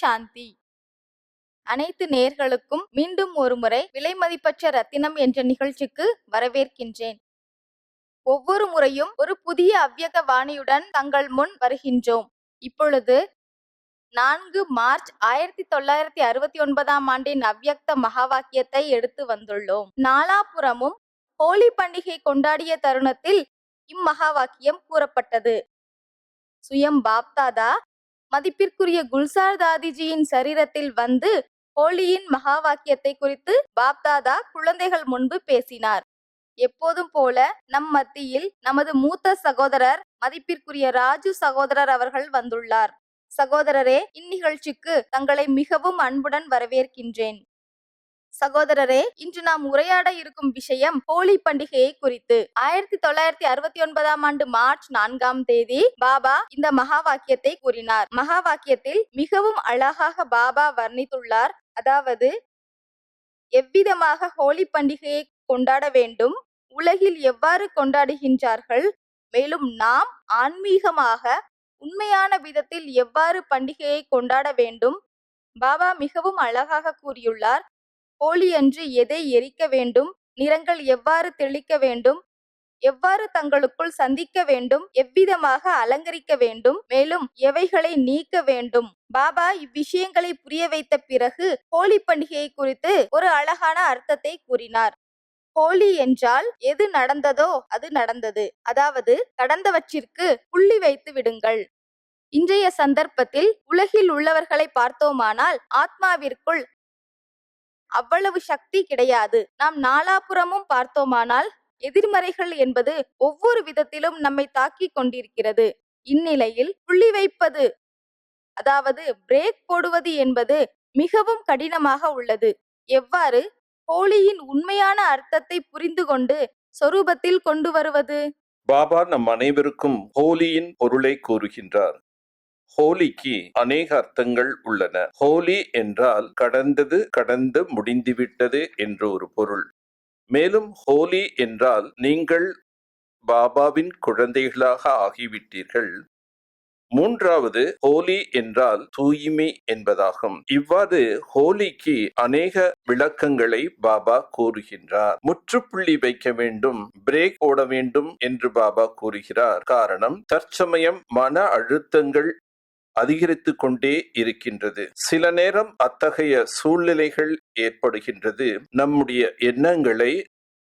சாந்தி. அனைத்து நேர்களுக்கும் மீண்டும் ஒருமுறை விலைமதிப்பற்ற ரத்தினம் என்ற நிகழ்ச்சிக்கு வரவேற்கின்றேன். ஒவ்வொரு முறையும் ஒரு புதிய அவ்யக வாணியுடன் தங்கள் முன் வருகின்றோம். இப்பொழுது நான்கு மார்ச் ஆயிரத்தி தொள்ளாயிரத்தி அறுபத்தி ஒன்பதாம் ஆண்டின் அவ்யக்த மகாவாக்கியத்தை எடுத்து வந்துள்ளோம். நாலாபுறமும் ஹோலி பண்டிகை கொண்டாடிய தருணத்தில் இம்மகாவாக்கியம் கூறப்பட்டது. சுயம் பாப்தாதா மதிப்பிற்குரிய குல்சார் தாதிஜியின் சரீரத்தில் வந்து ஹோலியின் மகா வாக்கியத்தை குறித்து பாப்தாதா குழந்தைகள் முன்பு பேசினார். எப்போதும் போல நம் மத்தியில் நமது மூத்த சகோதரர் மதிப்பிற்குரிய ராஜு சகோதரர் அவர்கள் வந்துள்ளார். சகோதரரே இந்நிகழ்ச்சிக்கு தங்களை மிகவும் அன்புடன் வரவேற்கின்றேன். சகோதரரே இன்று நாம் உரையாட இருக்கும் விஷயம் ஹோலி பண்டிகையை குறித்து. ஆயிரத்தி தொள்ளாயிரத்தி அறுபத்தி ஒன்பதாம் ஆண்டு மார்ச் நான்காம் தேதி பாபா இந்த மகா வாக்கியத்தை கூறினார். மகா வாக்கியத்தில் மிகவும் அழகாக பாபா வர்ணித்துள்ளார். அதாவது எவ்விதமாக ஹோலி பண்டிகையை கொண்டாட வேண்டும் உலகில் எவ்வாறு கொண்டாடுகின்றார்கள் மேலும் நாம் ஆன்மீகமாக உண்மையான விதத்தில் எவ்வாறு பண்டிகையை கொண்டாட வேண்டும்? பாபா மிகவும் அழகாக கூறியுள்ளார். ஹோலி அன்று எதை எரிக்க வேண்டும்? நிறங்கள் எவ்வாறு தெளிக்க வேண்டும்? எவ்வாறு தங்களுக்குள் சந்திக்க வேண்டும்? எவ்விதமாக அலங்கரிக்க வேண்டும்? மேலும் எவைகளை நீக்க வேண்டும்? பாபா இவ்விஷயங்களை புரிய வைத்த பிறகு ஹோலி பண்டிகையை குறித்து ஒரு அழகான அர்த்தத்தை கூறினார். ஹோலி என்றால் எது நடந்ததோ அது நடந்தது. அதாவது கடந்தவற்றிற்கு புள்ளி வைத்து விடுங்கள். இன்றைய சந்தர்ப்பத்தில் உலகில் உள்ளவர்களை பார்த்தோமானால் ஆத்மாவிற்குள் அவ்வளவு சக்தி கிடையாது. நாம் நாலாபுறமும் பார்த்தோமானால் எதிர்மறைகள் என்பது ஒவ்வொரு விதத்திலும் நம்மை தாக்கிக் கொண்டிருக்கிறது. இந்நிலையில் புள்ளி வைப்பது அதாவது பிரேக் போடுவது என்பது மிகவும் கடினமாக உள்ளது. எவ்வாறு? ஹோலியின் உண்மையான அர்த்தத்தை புரிந்து கொண்டு சொரூபத்தில் கொண்டு வருவது? பாபா நம் அனைவருக்கும் ஹோலியின் பொருளை கூறுகின்றார். ஹோலிக்கு அநேக அர்த்தங்கள் உள்ளன. ஹோலி என்றால் கடந்தது கடந்து முடிந்துவிட்டது என்று ஒரு பொருள். மேலும் ஹோலி என்றால் நீங்கள் பாபாவின் குழந்தைகளாக ஆகிவிட்டீர்கள். மூன்றாவது ஹோலி என்றால் தூய்மை என்பதாகும். இவ்வாறு ஹோலிக்கு அநேக விளக்கங்களை பாபா கூறுகின்றார். முற்றுப்புள்ளி வைக்க வேண்டும் பிரேக் போட வேண்டும் என்று பாபா கூறுகிறார். காரணம் தற்சமயம் மன அழுத்தங்கள் அதிகரித்து கொண்டே இருக்கின்றது. சில நேரம் அத்தகைய சூழ்நிலைகள் ஏற்படுகின்றது. நம்முடைய எண்ணங்களை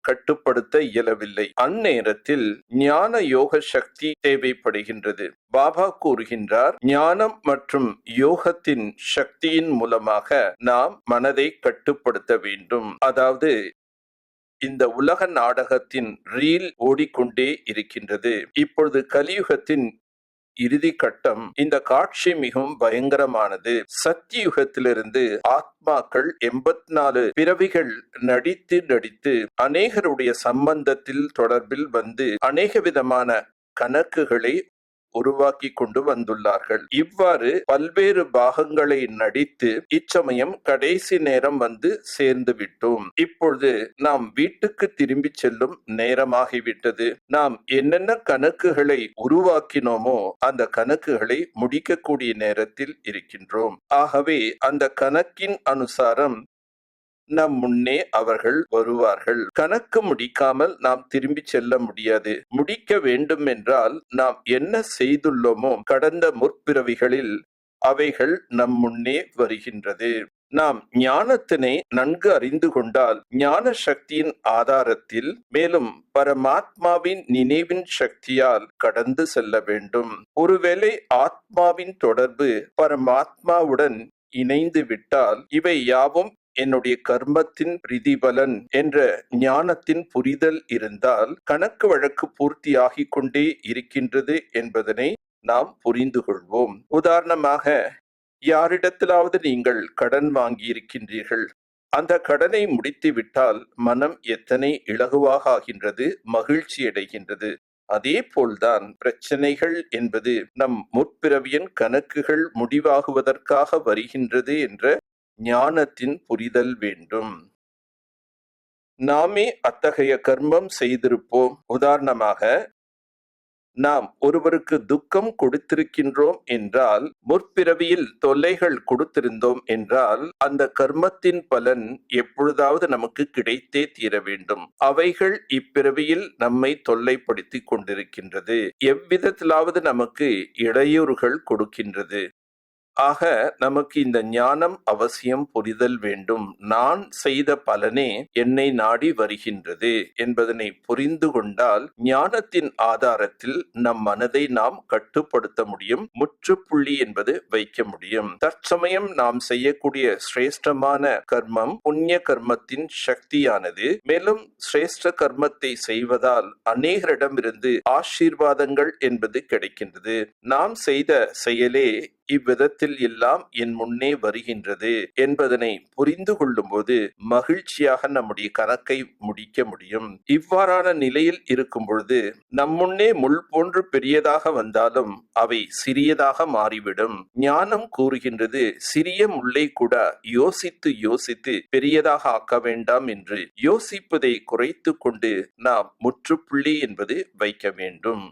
கட்டுப்படுத்த இயலவில்லை. அந்நேரத்தில் ஞான யோக சக்தி தேவைப்படுகின்றது. பாபா கூறுகின்றார் ஞானம் மற்றும் யோகத்தின் சக்தியின் மூலமாக நாம் மனதை கட்டுப்படுத்த வேண்டும். அதாவது இந்த உலக நாடகத்தின் ரீல் ஓடிக்கொண்டே இருக்கின்றது. இப்பொழுது கலியுகத்தின் இறுதி கட்டம். இந்த காட்சி மிகவும் பயங்கரமானது. சத்தியுகத்திலிருந்து ஆத்மாக்கள் எண்பத்தி நாலு பிறவிகள் நடித்து நடித்து அநேகருடைய சம்பந்தத்தில் தொடர்பில் வந்து அநேக விதமான கணக்குகளை உருவாக்கி கொண்டு வந்துள்ளார்கள் இவ்வாறு பல்வேறு பாகங்களை நடித்து இச்சமயம் கடைசி நேரம் வந்து சேர்ந்து விட்டோம் இப்பொழுது நாம் வீட்டுக்கு திரும்பி செல்லும் நேரமாகிவிட்டது. நாம் என்னென்ன கணக்குகளை உருவாக்கினோமோ அந்த கணக்குகளை முடிக்கக்கூடிய நேரத்தில் இருக்கின்றோம். ஆகவே அந்த கணக்கின் அனுசாரம் நம் முன்னே அவர்கள் வருவார்கள். கணக்கு முடிக்காமல் நாம் திரும்பி செல்ல முடியாது. முடிக்க வேண்டும் என்றால் நாம் என்ன செய்துள்ளோமோ கடந்த முற்பிறவிகளில் அவைகள் நம் முன்னே வருகின்றது. நாம் ஞானத்தினை நன்கு அறிந்து கொண்டால் ஞான சக்தியின் ஆதாரத்தில் மேலும் பரமாத்மாவின் நினைவின் சக்தியால் கடந்து செல்ல வேண்டும். ஒருவேளை ஆத்மாவின் தொடர்பு பரமாத்மாவுடன் இணைந்து விட்டால் இவை யாவும் என்னுடைய கர்மத்தின் பிரதிபலன் என்ற ஞானத்தின் புரிதல் இருந்தால் கணக்கு வழக்கு பூர்த்தியாகிக் கொண்டே இருக்கின்றது என்பதனை நாம் புரிந்து கொள்வோம். உதாரணமாக யாரிடத்திலாவது நீங்கள் கடன் வாங்கி இருக்கின்றீர்கள் அந்த கடனை முடித்து விட்டால் மனம் எத்தனை இலகுவாக ஆகின்றது மகிழ்ச்சி அடைகின்றது. அதே போல்தான் பிரச்சனைகள் என்பது நம் முற்பிறவியின் கணக்குகள் முடிவாகுவதற்காக வருகின்றது என்ற ஞானத்தின் புரிதல் வேண்டும். நாமே அத்தகைய கர்மம் செய்திருப்போம். உதாரணமாக நாம் ஒருவருக்கு துக்கம் கொடுத்திருக்கின்றோம் என்றால் முற்பிறவியில் தொல்லைகள் கொடுத்திருந்தோம் என்றால் அந்த கர்மத்தின் பலன் எப்பொழுதாவது நமக்கு கிடைத்தே தீர வேண்டும். அவைகள் இப்பிறவியில் நம்மை தொல்லைப்படுத்தி கொண்டிருக்கின்றது. எவ்விதத்திலாவது நமக்கு இடையூறுகள் கொடுக்கின்றது. ஆக நமக்கு இந்த ஞானம் அவசியம் புரிதல் வேண்டும். நான் செய்த பலனே என்னை நாடி வருகின்றது என்பதனை புரிந்து கொண்டால் ஞானத்தின் ஆதாரத்தில் நம் மனதை நாம் கட்டுப்படுத்த முடியும் முற்றுப்புள்ளி என்பது வைக்க முடியும். தற்சமயம் நாம் செய்யக்கூடிய சிரேஷ்டமான கர்மம் புண்ணிய கர்மத்தின் சக்தியானது. மேலும் சிரேஷ்ட கர்மத்தை செய்வதால் அநேகரிடமிருந்து ஆசீர்வாதங்கள் என்பது கிடைக்கின்றது. நாம் செய்த செயலே இவ்விதத்தில் எல்லாம் என் முன்னே வருகின்றது என்பதனை புரிந்து கொள்ளும்போது மகிழ்ச்சியாக நம்முடைய கணக்கை முடிக்க முடியும். இவ்வாறான நிலையில் இருக்கும் பொழுது நம் முன்னே முள் போன்று பெரியதாக வந்தாலும் அவை சிறியதாக மாறிவிடும். ஞானம் கூறுகின்றது சிறிய முல்லை கூட யோசித்து யோசித்து பெரியதாக ஆக்க வேண்டாம் என்று யோசிப்பதை குறைத்து கொண்டு நாம் முற்றுப்புள்ளி என்பது வைக்க வேண்டும்.